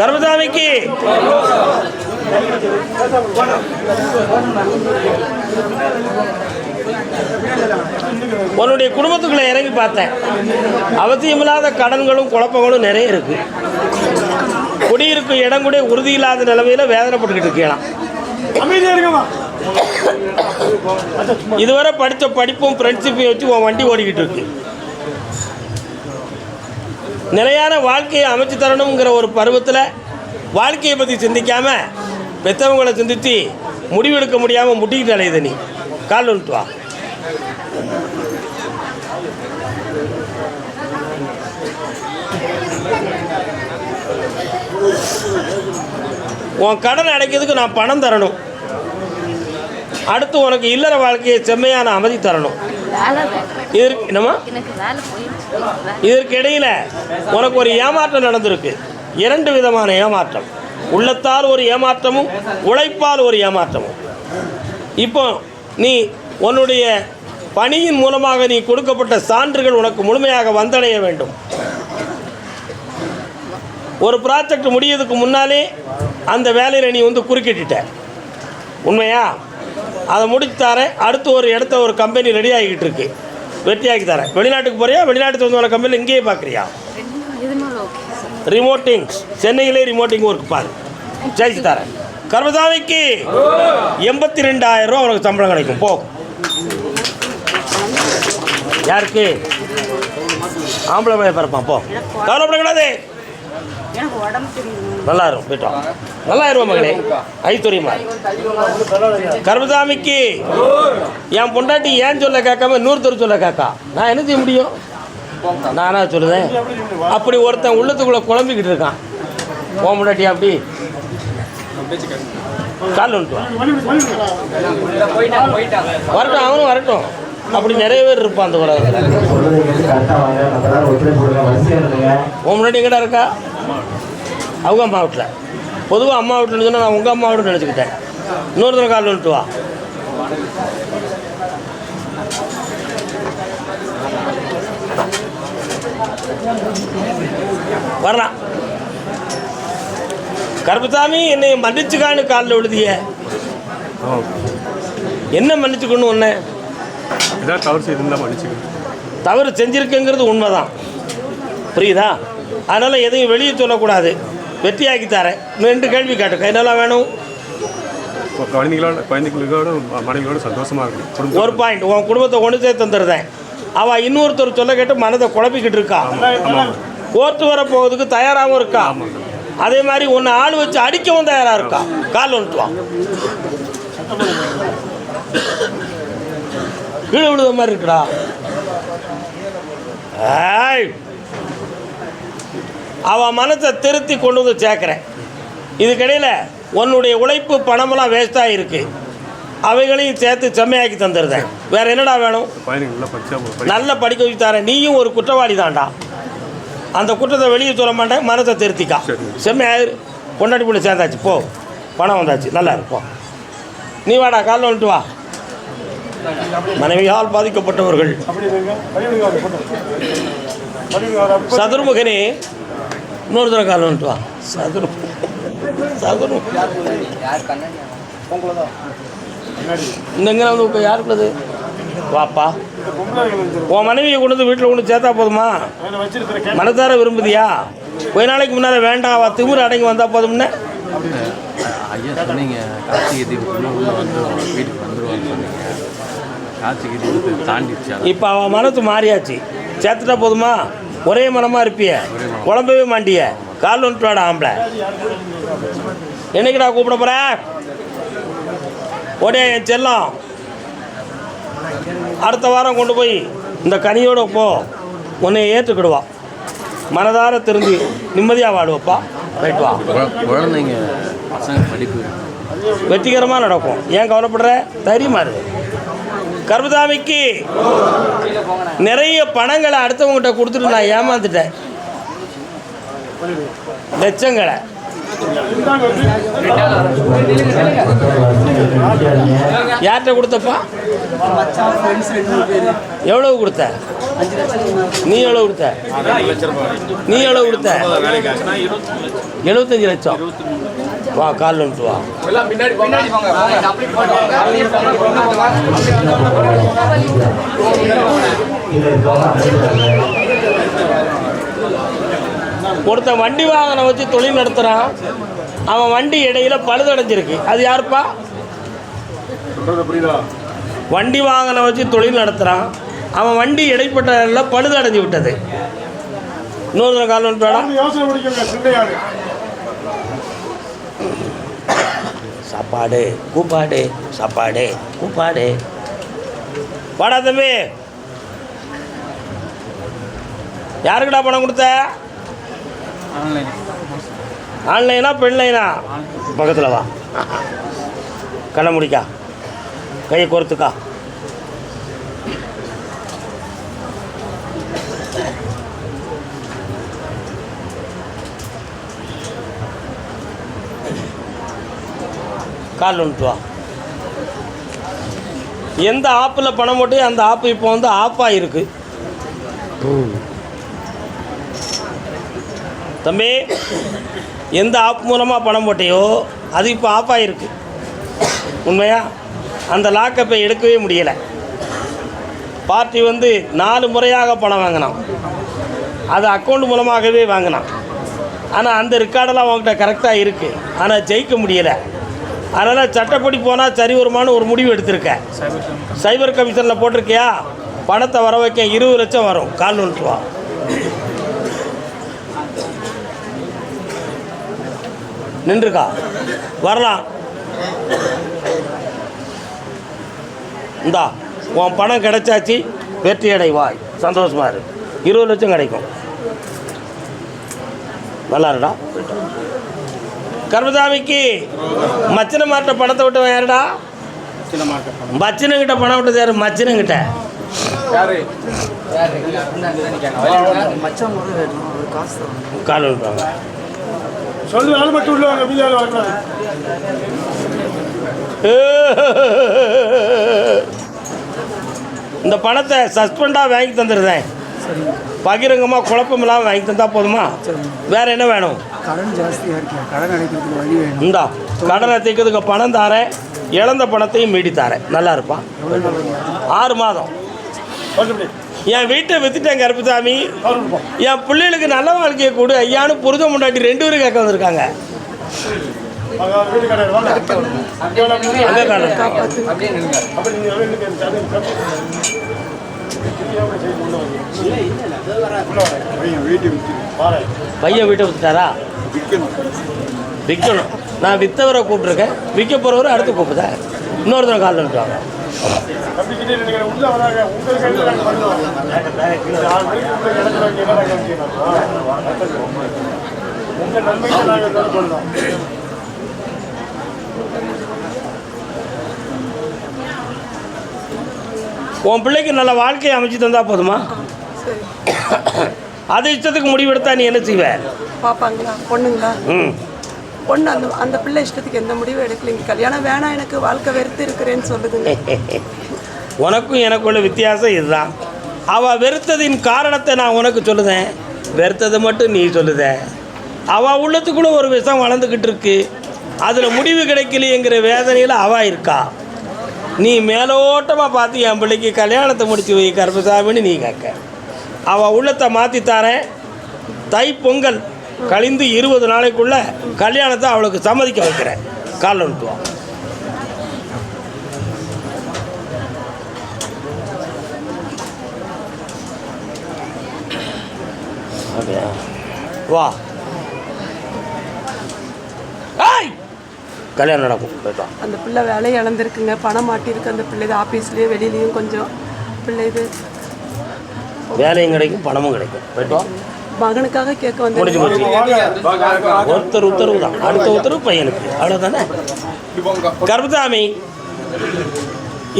கர்மசாமிக்கு. உன்னுடைய குடும்பத்துக்குள்ள இறங்கி பார்த்தேன். அவசியமில்லாத கடன்களும் குழப்பங்களும் நிறைய இருக்கு. குடியிருக்கும் இடம் கூட உறுதி இல்லாத நிலைமையில வேதனைப்பட்டுக்கிட்டு இருக்கலாம். இதுவரை படித்த படிப்பும் ஃப்ரெண்ட்ஷிப்பையும் வச்சு உன் வண்டி ஓடிக்கிட்டு இருக்கு. நிலையான வாழ்க்கையை அமைச்சு தரணுங்கிற ஒரு பருவத்தில் வாழ்க்கையை பற்றி சிந்திக்காமல் பெற்றவங்களை சிந்தித்து முடிவெடுக்க முடியாமல் முட்டிக்கிட்டு அலையுது நீ. கால் வந்துட்டு வா. உன் கடன் அடைக்கிறதுக்கு நான் பணம் தரணும். அடுத்து உனக்கு இல்லற வாழ்க்கையை செம்மையான அமைதி தரணும். இதற்கு என்னம்மா? எனக்கு வேலை போயிடுச்சு வேலை இதற்கு இடையில உனக்கு ஒரு ஏமாற்றம் நடந்திருக்கு. இரண்டு விதமான ஏமாற்றம். உள்ளத்தால் ஒரு ஏமாற்றமும் உழைப்பால் ஒரு ஏமாற்றமும். இப்போ நீ உன்னுடைய பணியின் மூலமாக நீ கொடுக்கப்பட்ட சான்றுகள் உனக்கு முழுமையாக வந்தடைய வேண்டும். ஒரு ப்ராஜெக்ட் முடியறதுக்கு முன்னாலே அந்த வேலையில் நீ வந்து குறுக்கிட்டுட்ட. உண்மையா? அதை முடிச்சு தரேன். அடுத்து ஒரு இடத்த ஒரு கம்பெனி ரெடி ஆகிக்கிட்டு இருக்கு. வெற்றியாக்கி தரேன். வெளிநாட்டுக்கு போறியா? வெளிநாட்டுக்கு வந்து வர கம்பெனி இங்கேயே பார்க்குறியா ரிமோட்டிங் சென்னையிலே ரிமோட்டிங் ஒர்க் பாரு. ஜெயிச்சு தரேன். கர்மசாமிக்கு எண்பத்தி ரெண்டாயிரம் ரூபா உனக்கு சம்பளம் கிடைக்கும். போ. யாருக்கு? ஆம்பளை பையன் பிறப்பான். போ. கவலைப்படக்கூடாது. எனக்கு உடம்பு நல்லா இருக்கும் போயிட்டோம் நல்லா இருவா மகளே ஐத்துரியமா கர்மசாமிக்கு என் பொண்டாட்டி ஏன் சொல்ல கேட்காம இன்னொருத்தர் சொல்ல கேட்கா? நான் என்ன செய்ய முடியும்? நானா சொல்லுதேன். அப்படி ஒருத்தன் உள்ளத்துக்குள்ள குழம்பிக்கிட்டு இருக்கான். ஓம் பொண்டாட்டி அப்படி. கால் வரட்டும் அவனும் வரட்டும். அப்படி நிறைய பேர் இருப்பான் அந்த உலகத்தில். ஓம் கேட்டு முன்னாடி எங்கடா இருக்கா? அவங்க அம்மா வீட்டில் பொதுவாக அம்மா வீட்டில் சொன்னால் நான் உங்கள் அம்மா வீடு நினச்சிக்கிட்டேன். இன்னொருத்தர கால் வந்துட்டு வா. வரலாம். கருப்பசாமி என்னை மன்னிச்சுக்கான்னு காலில் விழுதிய. என்ன மன்னிச்சுக்கணும் ஒன்று ஏதாவது தவறு செய்திருந்தா மன்னிச்சுக்கணும் தவறு செஞ்சிருக்கேங்கிறது உண்மைதான். புரியுதா? அதனால் எதையும் வெளியே சொல்லக்கூடாது. வெற்றியாக்கி தரேன். ரெண்டு கேள்வி கேட்டு என்னெல்லாம் வேணும்? குழந்தைங்களோட குழந்தைங்களோட மனைவியோட சந்தோஷமா இருக்கும் ஒரு பாயிண்ட் உன் குடும்பத்தை ஒன்று சேர்த்து தந்துடுறேன். அவள் இன்னொருத்தர் சொல்ல கேட்டு மனதை குழப்பிக்கிட்டு இருக்கா? கோர்த்து வர போகிறதுக்கு தயாராகவும் இருக்கா? அதே மாதிரி உன்னை ஆள் வச்சு அடிக்கவும் தயாராக இருக்கா? கால் வா. கீழே விழுத மாதிரி இருக்குடா. ஏய் அவன் மனத்தை திருத்தி கொண்டு வந்து சேர்க்குறேன். இதுக்கிடையில் உன்னுடைய உழைப்பு பணமெல்லாம் வேஸ்ட்டாக இருக்கு. அவைகளையும் சேர்த்து செம்மையாக்கி தந்துடுறேன் வேற என்னடா வேணும்? நல்லா படிக்க. வச்சு தரேன். நீயும் ஒரு குற்றவாளி தான்டா. அந்த குற்றத்தை வெளியே சொல்ல மாட்டேன். மனத்தை திருத்திக்கா. செம்மையாயிரு. பொண்டாட்டி பிள்ளை சேர்ந்தாச்சு. போ. பணம் வந்தாச்சு. நல்லா இருப்போம் நீ வாடா காலைல வந்துட்டு வா. மனைவியால் பாதிக்கப்பட்டவர்கள். சதுர்முகனே இன்னொரு தடவை காலைல வந்துட்டு வா. சதுர். சதுர். இந்த எங்கே வந்து இப்போ யாருக்குள்ளது? வாப்பா. உன் மனைவியை கொண்டு வந்து வீட்டில் கொண்டு சேர்த்தா போதுமா? மனதார விரும்புதியா? கொஞ்ச நாளைக்கு முன்னால் வேண்டாம் அவ திமிரு அடங்கி வந்தா போதும்னு ஐயா சொன்னீங்க கார்த்திகை தீபத்துக்குள்ள உள்ள வந்துருவோம் வீட்டுக்கு வந்துருவான்னு சொன்னீங்க. கார்த்திகை தீபத்தை தாண்டிடுச்சு இப்போ அவன் மனசு மாறியாச்சு. சேர்த்துட்டா போதுமா? ஒரே மனமாக இருப்பிய. குழம்பவே மாட்டிய. கால் வந்துட்டு வாடா ஆம்பளை. என்னைக்குடா கூப்பிட போற? ஓடே என் செல்லம். அடுத்த வாரம் கொண்டு போய் இந்த கனியோட போ. உன்னை ஏற்றுக்கிடுவா மனதார திருந்தி நிம்மதியாக வாடுவப்பா. ரைட் வா. குழ- குழந்தைங்க பசங்க படிப்பு. வெற்றிகரமாக நடக்கும். ஏன் கவலைப்படுற? தைரியமா இருக்கு கர்மதாமிக்கு நிறைய பணங்களை அடுத்தவங்ககிட்ட கொடுத்துட்டு நான் ஏமாந்துட்டேன். லட்சங்களை. யார்கிட்ட கொடுத்தப்பா? எவ்வளவு கொடுத்த? நீ எவ்வளோ கொடுத்த? நீ எவ்வளோ கொடுத்த? எழுபத்தஞ்சு லட்சம். வா கால் வந்துட்டு வா. ஒருத்தன் வண்டி வாகனம் வச்சு தொழில் நடத்துகிறான் அவன் வண்டி இடையில பழுதடைஞ்சிருக்கு. அது யாருப்பா? வண்டி வாகனம் வச்சு தொழில் நடத்துகிறான் அவன் வண்டி இடைப்பட்ட பழுதடைஞ்சு விட்டது. இன்னொரு கால் வந்துட்டு வாடா. யோசனை பிடிக்கல சிந்தையாடு சாப்பாடு கூப்பாடு சாப்பாடு கூப்பாடு. வாடா தம்பி. யாருக்குடா பணம் கொடுத்த? ஆன்லைனா பெண்லைனா? பக்கத்தில் வா. கண்ணை முடிக்கா. கையை கோர்த்துக்கா. கால் வந்துட்டுவா எந்த ஆப்பில் பணம் போட்டு அந்த ஆப்பு இப்போ வந்து ஆஃபாக இருக்கு தம்பி எந்த ஆப் மூலமாக பணம் போட்டியோ அது இப்போ ஆஃப் ஆகிருக்கு உண்மையா? அந்த லாக்கப்பை எடுக்கவே முடியலை. பார்ட்டி வந்து நாலு முறையாக பணம் வாங்கினான். அது அக்கௌண்ட் மூலமாகவே வாங்கினான். ஆனால் அந்த ரெக்கார்டெல்லாம் அவங்ககிட்ட கரெக்டாக இருக்குது ஆனால் ஜெயிக்க முடியலை. அதனால் சட்டப்படி போனால் சரி வருமானு ஒரு முடிவு எடுத்திருக்கேன். சைபர் கமிஷனில் போட்டிருக்கியா? பணத்தை வர வைக்க இருபது லட்சம் வரும். கால் நூற்று ரூபா நின்றுக்கா? வரலாம். இந்தா உன் பணம் கிடைச்சாச்சு. வெற்றி அடைவாய். சந்தோஷமா இரு. இருபது லட்சம் கிடைக்கும். நல்லா இருடா. கர்மசாமிக்கு மச்சனை மாட்ட பணத்தை விட்டு யாருடா? மச்சனுங்கிட்ட பணம் விட்டது யாரு? மச்சனுங்கிட்ட. கால் விட்டுவாங்க சொல்லு ஆள் மட்டும் இந்த பணத்தை சஸ்பெண்டாக வாங்கி தந்துடுறேன். பகிரங்கமாக குழப்பமில்லாமல் வாங்கி தந்தா போதுமா? வேற என்ன வேணும்? கடன் ஜாஸ்தியாக இருக்கு கடன் அடைக்கிறதுக்கு வழி வேணும். இந்தா கடனை தீர்க்கிறதுக்கு பணம் தாரேன். இழந்த பணத்தையும் மீடி தாரேன். நல்லா இருப்பான் ஆறு மாதம். என் வீட்டை வித்துட்டேன் கருப்புசாமி என் பிள்ளைகளுக்கு நல்ல வாழ்க்கையை கொடு. ஐயானு புரித முன்னாடி ரெண்டு பேரும் கேட்க வந்திருக்காங்க. அங்கே காணும் அப்படி நீங்கள் வீட்டுக்கு அது வீட்டுக்கு பாரு பையன் வீட்டை வித்துட்டாரா? விற்கணும் நான் விற்றவரை கூப்பிட்ருக்கேன் விற்க போகிறவரை அடுத்து கூப்பிட்டா இன்னொருத்தர கால் நிறுத்துவாங்க உங்கள் நாங்கள் நாலு மணிக்கு உள்ள இடத்துல வைக்க என்ன நாங்கள் செய்யணும் உங்கள் நன்மைக்கு நாங்கள் தான் பண்ணோம் உன் பிள்ளைக்கு நல்ல வாழ்க்கையை அமைச்சு தந்தா போதுமா? அது இஷ்டத்துக்கு முடிவெடுத்தா நீ என்ன செய்வ? பார்ப்பாங்களா பொண்ணுங்களா? ம். பொண்ணு அந்த அந்த பிள்ளை இஷ்டத்துக்கு எந்த முடிவும் எடுக்கலைங்க. கல்யாணம் வேணாம் எனக்கு வாழ்க்கை வெறுத்து இருக்கிறேன்னு சொல்லுதுங்க. உனக்கும் எனக்குள்ள வித்தியாசம் இதுதான். அவள் வெறுத்ததின் காரணத்தை நான் உனக்கு சொல்லுதேன். வெறுத்ததை மட்டும் நீ சொல்லுத. அவள் உள்ளத்துக்குள்ள ஒரு விஷம் வளர்ந்துக்கிட்டு இருக்கு. அதில் முடிவு கிடைக்கலையேங்கிற வேதனையில் அவள் இருக்கா? நீ மேலோட்டமாக பார்த்து என் பிள்ளைக்கு கல்யாணத்தை முடிச்சு வை கருப்பசாமின்னு நீ கேட்க. அவள் உள்ளத்தை மாற்றித்தாரேன் தை பொங்கல் கழிந்து இருபது நாளைக்குள்ள கல்யாணத்தை அவளுக்கு சம்மதிக்க வைக்கிறேன். காலில் விட்டுவான் அப்படியா? வா. கல்யாணம் நடக்கும். போயிட்டோம் அந்த பிள்ளை வேலையை இழந்திருக்குங்க. பணம் மாட்டியிருக்கு அந்த பிள்ளை ஆஃபீஸ்லேயும் வெளியிலையும் கொஞ்சம் பிள்ளை இது வேலையும் கிடைக்கும் பணமும் கிடைக்கும். போயிட்டோம் மகனுக்காக கேட்க வந்து முடிஞ்சு போச்சு. ஒருத்தர் உத்தரவு தான். அடுத்த உத்தரவு பையனுக்கு. அவ்வளோதானே கர்பதாமி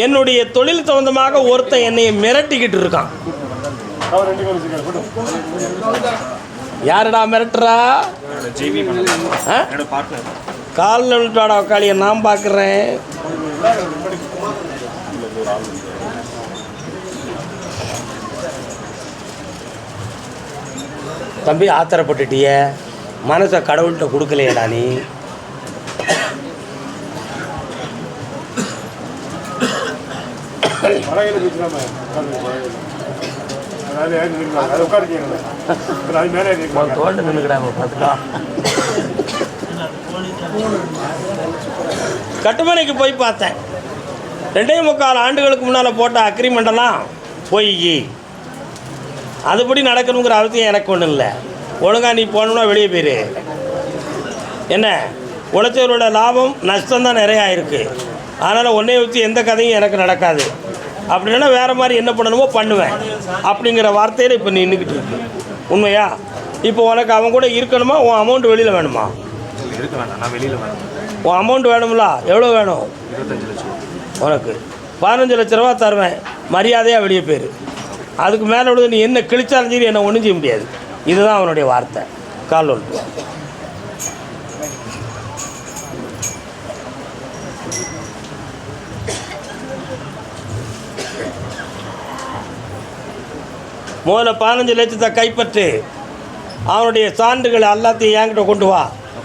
என்னுடைய தொழில் சம்பந்தமாக ஒருத்தன் என்னை மிரட்டிக்கிட்டு இருக்கான். யாருடா மிரட்டுறா? ஆ? காலில் விட்டாடா உக்காளியை நான் பார்க்குறேன். தம்பி ஆத்திரப்பட்டுட்டிய. மனசை கடவுள்கிட்ட கொடுக்கலையேடா நீ. பழகையில் பேசலாமா அதாவது ஏன் நிற்கலாம் அது உட்காருக்கீங்களா அது மேலே நிற்கலாம் தோண்ட நின்றுக்கிடாம பார்த்துக்கா கட்டுமனைக்கு போய் பார்த்தேன். ரெண்டே முக்கால் ஆண்டுகளுக்கு முன்னால் போட்ட அக்ரிமெண்டெல்லாம் போய் அதுபடி நடக்கணுங்கிற அவசியம் எனக்கு ஒன்றும் இல்லை. ஒழுங்காக நீ போகணுன்னா வெளியே போயிரு. என்ன? உழைச்சவரோட லாபம் நஷ்டம் தான் நிறையா இருக்குது அதனால் ஒன்றே வச்சு எந்த கதையும் எனக்கு நடக்காது. அப்படின்னா வேறு மாதிரி என்ன பண்ணணுமோ பண்ணுவேன். அப்படிங்கிற வார்த்தையில் இப்போ நின்றுக்கிட்டு இருக்கு. உண்மையா? இப்போ உனக்கு அவன் கூட இருக்கணுமா? உன் அமௌண்ட் வெளியில் வேணுமா? இருக்க வேண்டாம். நான் வெளியில் வேண்டாம் உன் அமௌண்ட் வேணும்ல? எவ்வளோ வேணும்? இருபத்தஞ்சு லட்சம் உனக்கு. பதினஞ்சு லட்ச ரூபா தருவேன். மரியாதையாக வெளியே போயிரு. அதுக்கு மேலே விழுந்து நீ என்ன கிழிச்சாலும் சரி என்னை ஒன்றும் செய்ய முடியாது. இதுதான் அவனுடைய வார்த்தை. கால் ஒன்று முதல்ல பதினஞ்சு லட்சத்தை கைப்பற்று அவனுடைய சான்றுகள் எல்லாத்தையும் என்கிட்ட கொண்டு வா.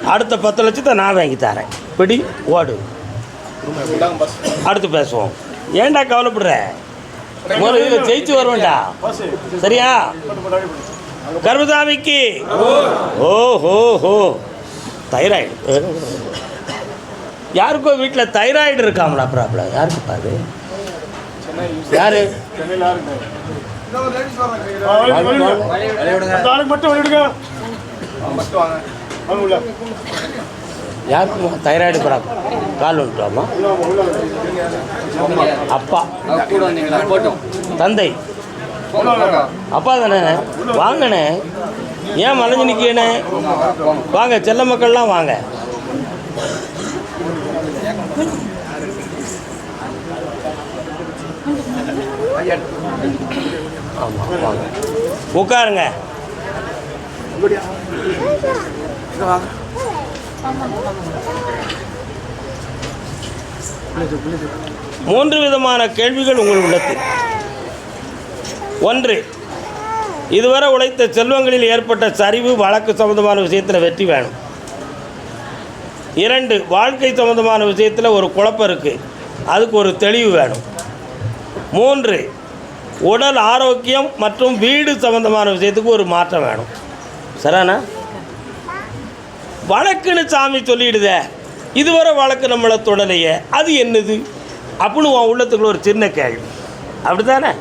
அடுத்த பத்து லட்சத்தை நான் வாங்கி தரேன் பிடி ஓடு அடுத்து பேசுவோம் ஏன்டா கவலைப்படுற ஒரு இதில் ஜெயிச்சு வருவேன்டா சரியா கர்மதாமிக்கு ஓ ஹோ ஹோ தைராய்டு யாருக்கோ வீட்டில் தைராய்டு இருக்காங்களா ப்ராப்ளம் யாருக்கு பாரு யாரு சென்னையில் மட்டும் யாருக்கு தைராய்டு ப்ராப்ளம் கால் வந்துட்டாமா அப்பா. தந்தை. அப்பா தானே? வாங்கண்ணே. ஏன் மலைஞ்சு நிற்கணே வாங்க செல்ல மக்கள்லாம் வாங்க. ஆமாம் வாங்க. உட்காருங்க. மூன்று விதமான கேள்விகள் உங்கள் உள்ளத்தில். ஒன்று இதுவரை உழைத்த செல்வங்களில் ஏற்பட்ட சரிவு வழக்கு சம்பந்தமான விஷயத்தில் வெற்றி வேணும். இரண்டு வாழ்க்கை சம்பந்தமான விஷயத்தில் ஒரு குழப்பம் இருக்குது அதுக்கு ஒரு தெளிவு வேணும். மூன்று உடல் ஆரோக்கியம் மற்றும் வீடு சம்பந்தமான விஷயத்துக்கு ஒரு மாற்றம் வேணும். சரிண்ணா வழக்குன்னு சாமி சொல்லிடுதே. இதுவரை வழக்கு நம்மளை தொடலையே. அது என்னது? அப்படின்னு உன் உள்ளத்துக்குள்ள ஒரு சின்ன கேள்வி. அப்படி தானே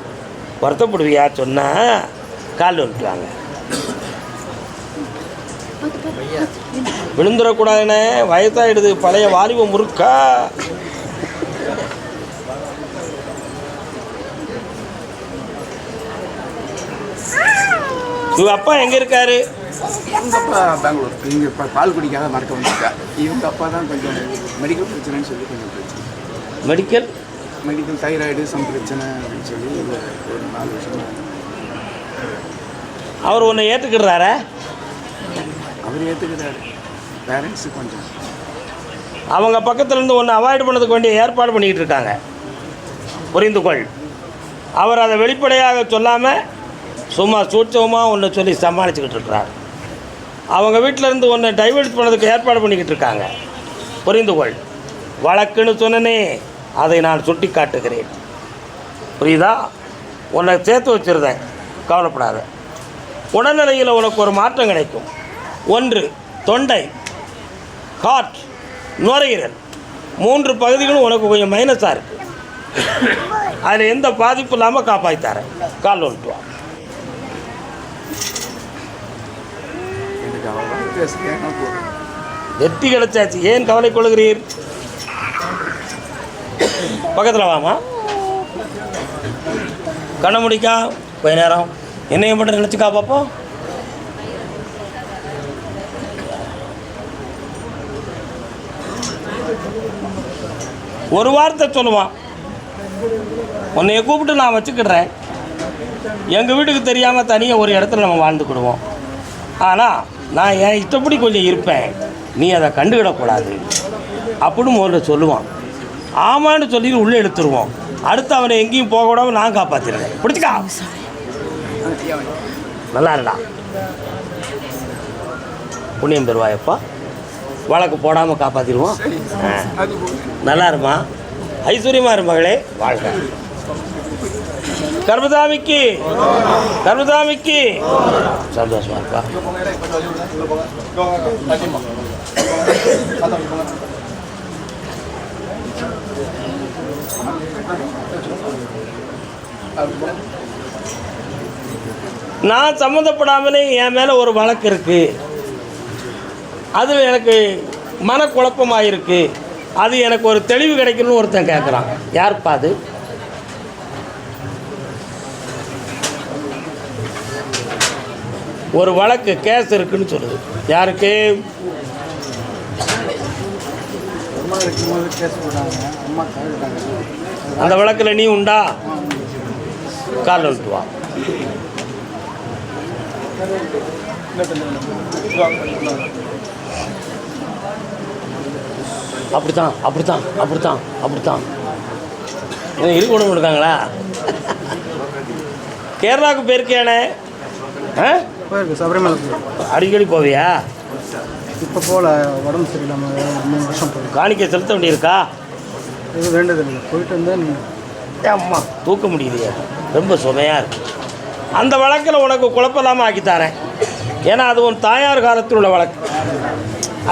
வருத்தப்படுவியா? சொன்னால் கால் வந்துட்டாங்க விழுந்துடக்கூடாதுண்ணே வயசாகிடுது பழைய வாலிபம் முறுக்கா? இவ அப்பா எங்கே இருக்காரு? அவங்க அப்பா பெங்களூர். இங்கே இப்போ பால் குடிக்காத மறக்க வந்திருக்கா இவங்க அப்பா தான் கொஞ்சம் மெடிக்கல் பிரச்சனைன்னு சொல்லி கொஞ்சம் பிரச்சனை. மெடிக்கல் மெடிக்கல் தைராய்டு சம் பிரச்சனை அப்படின்னு சொல்லி ஒரு நாலு வருஷம். அவர் உன்னை ஏற்றுக்கிடுறாரா அவர் ஏற்றுக்கிறாரு பேரண்ட்ஸு கொஞ்சம். அவங்க பக்கத்துல இருந்து ஒன்று அவாய்ட் பண்ணதுக்கு வேண்டிய ஏற்பாடு பண்ணிக்கிட்டு இருக்காங்க. புரிந்து கொள். அவர் அதை வெளிப்படையாக சொல்லாமல் சும்மா சூட்சமாக ஒன்று சொல்லி சமாளிச்சுக்கிட்டு இருக்கிறார். அவங்க வீட்டிலேருந்து ஒன்று டைவர்ட் பண்ணதுக்கு ஏற்பாடு பண்ணிக்கிட்டு இருக்காங்க. புரிந்து கொள் வழக்குன்னு சொன்னனே அதை நான் சுட்டி காட்டுகிறேன் புரியுதா? உன்னை சேர்த்து வச்சுருந்தேன். கவலைப்படாத. உடல்நிலையில் உனக்கு ஒரு மாற்றம் கிடைக்கும். ஒன்று தொண்டை. ஹார்ட் நுரையீரல். மூன்று பகுதிகளும் உனக்கு கொஞ்சம் மைனஸாக இருக்குது அதில் எந்த பாதிப்பு இல்லாமல் காப்பாற்றித்தரேன் கால் வந்துட்டு வா வெற்றி கிடைச்சாச்சு. ஏன் கவலை கொள்கிறீர்? பக்கத்தில் வாமா. கண்ண முடிக்கா. கொஞ்ச நேரம். என்னைய மட்டும் நினச்சிக்கா பார்ப்போம் ஒரு வார்த்தை சொல்லுவான் உன்னைய கூப்பிட்டு நான் வச்சுக்கிடுறேன். எங்கள் வீட்டுக்கு தெரியாமல் தனியாக ஒரு இடத்துல நம்ம வாழ்ந்துக்கிடுவோம். ஆனால் நான் என் இஷ்டப்படி கொஞ்சம் இருப்பேன். நீ அதை கண்டுக்கிடக்கூடாது அப்படின்னு முதல்ல சொல்லுவான். ஆமான்னு சொல்லி உள்ளே எடுத்துருவோம் அடுத்து அவனை எங்கேயும் போக விடாம நான் காப்பாற்றிடுறேன் பிடிச்சிக்கா நல்லா இருடா. புண்ணியம் பெறுவாயப்பா. வழக்கு போடாமல் காப்பாற்றிடுவோம். நல்லா இருமா? ஐஸ்வர்யமா இரு மகளே. வாழ்க. கர்மதாமிக்கு கர்மதாமிக்கு சந்தோஷமா இருப்பா. நான் சம்மந்தப்படாமலே என் மேலே ஒரு வழக்கு இருக்கு. அதில் எனக்கு மனக்குழப்பமாக இருக்கு அது எனக்கு ஒரு தெளிவு கிடைக்கணும்னு ஒருத்தன் கேட்குறான் யாருப்பா அது? ஒரு வழக்கு கேஸ் இருக்குன்னு சொல்லுது. யாருக்கு? அந்த வழக்கில் நீ உண்டா? கால் வந்துட்டு வா. அப்படித்தான் அப்படித்தான் அப்படித்தான் அப்படித்தான். இருக்கணும் இருக்காங்களா கேரளாவுக்கு போயிருக்கேனே போயிருக்கு சபரிமலை அடிக்கடி போவியா? இப்போ போகல உடம்பு சரியில்லாமல் மூணு வருஷம் போயிருக்கு. காணிக்கை செலுத்த வேண்டியிருக்கா? இது வேண்டதில்லை போயிட்டு வந்தேன். அம்மா தூக்க முடியலையே. ரொம்ப சுமையாக இருக்கு. அந்த வழக்கில் உனக்கு குழப்பம் இல்லாமல் ஆக்கி தரேன். ஏன்னா அது உன் தாயார் காலத்தில் உள்ள வழக்கு.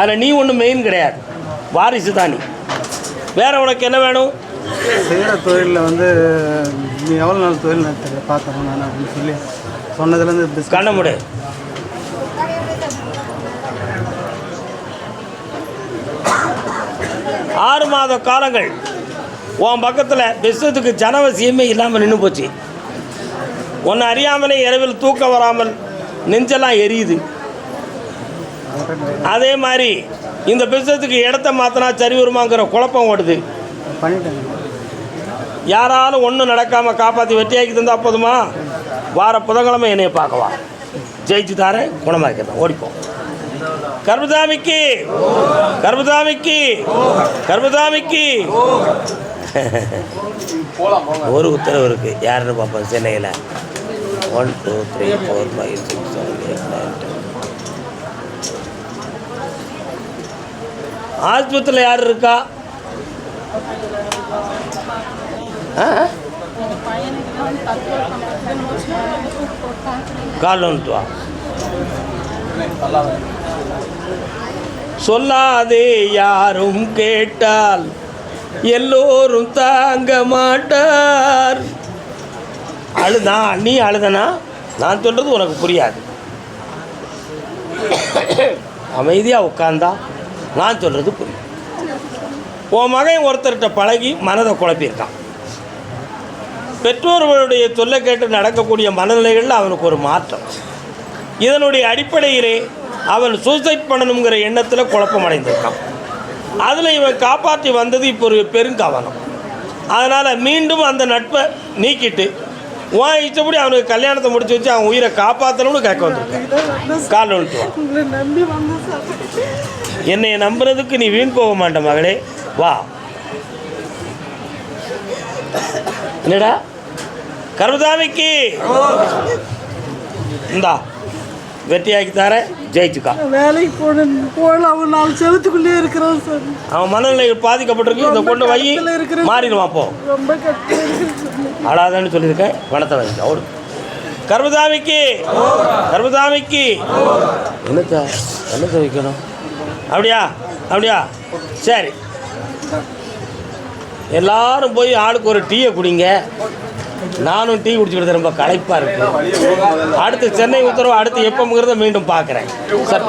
அதில் நீ ஒன்றும் மெயின் கிடையாது. வாரிசு தான் நீ. வேற உனக்கு என்ன வேணும்? செய்கிற தொழிலில் வந்து நீ எவ்வளோ நாள் தொழில் நடத்துற? பார்த்தோம் நான் அப்படின்னு சொல்லி சொன்னதுலேருந்து கண்ண முடு. ஆறு மாத காலங்கள். உன் பக்கத்தில் பிஸ்னத்துக்கு ஜனவசியமே இல்லாமல் நின்று போச்சு. உன்னை அறியாமலே இரவில் தூக்கம் வராமல் நெஞ்செல்லாம் எரியுது. அதே மாதிரி இந்த பிஸ்னத்துக்கு இடத்த மாற்றினா சரி வருமாங்கிற குழப்பம் ஓடுது. யாராலும் ஒன்றும் நடக்காமல் காப்பாற்றி வெட்டியாக்கி தந்தா போதுமா? வார புதன்கிழமை என்னைய பார்க்கவா ஜெயிச்சு தாரேன் குணமாக்கிறேன் ஓடிப்போம் கர்மதாமிக்கு கர்மதாமிக்கு கர்மதாமிக்கு. ஒரு உத்தரவு இருக்கு. யாருன்னு பார்ப்போம் சென்னையில். One two three four five six seven eight nine ten ஆஸ்பத்திரியில் யார் இருக்கா? ஆ. கால் வந்துட்டு வா சொல்லாதே யாரும் கேட்டால் எல்லோரும் தாங்க மாட்டார். அழுதா? நீ அழுதனா? நான் சொல்றது உனக்கு புரியாது. அமைதியாக உட்காந்தா நான் சொல்றது புரியும். உன் மகன் ஒருத்தர்கிட்ட பழகி மனதை குழப்பியிருக்கான். பெற்றோர்களுடைய சொல்லை கேட்டு நடக்கக்கூடிய மனநிலைகளில் அவனுக்கு ஒரு மாற்றம். இதனுடைய அடிப்படையிலே அவன் சூசைட் பண்ணணுங்கிற எண்ணத்தில் குழப்பம் அடைந்திருக்கான் அதில் இவன் காப்பாற்றி வந்தது இப்போ ஒரு பெருங்கவனம். அதனால் மீண்டும் அந்த நட்பை நீக்கிட்டு உன் இஷ்டப்படி அவனுக்கு கல்யாணத்தை முடிச்சு வச்சு அவன் உயிரை காப்பாற்றணும்னு கேட்க வந்திருக்கான். Call sir. என்னைய நம்புறதுக்கு நீ வீண் போக மாட்ட மகளே. வா. என்னடா? கர்மதாமிக்கு இந்தா வெட்டியாக்கி தரேன் ஜெயிச்சுக்கா. வேலைக்கு போன போகல அவன் நாலு செவத்துக்குள்ளே இருக்கிறான் சார். அவன் மனநிலைகள் பாதிக்கப்பட்டிருக்கு. இதை கொண்டு வை மாறிடுவான் போ. ரொம்ப. அழாதன்னு சொல்லியிருக்கேன். பணத்தை வாங்கிக்க அவரு கர்மதாமிக்கு கர்மதாமிக்கு என்னத்த? என்னத்தை வைக்கணும்? அப்படியா? அப்படியா? சரி. எல்லாரும் போய் ஆளுக்கு ஒரு டீயை குடிங்க. நானும் டீ குடிச்சுக்கிறது ரொம்ப களைப்பாக இருக்கு அடுத்து சென்னை உத்தரவு அடுத்து எப்போங்கிறத மீண்டும் பார்க்குறேன். சார்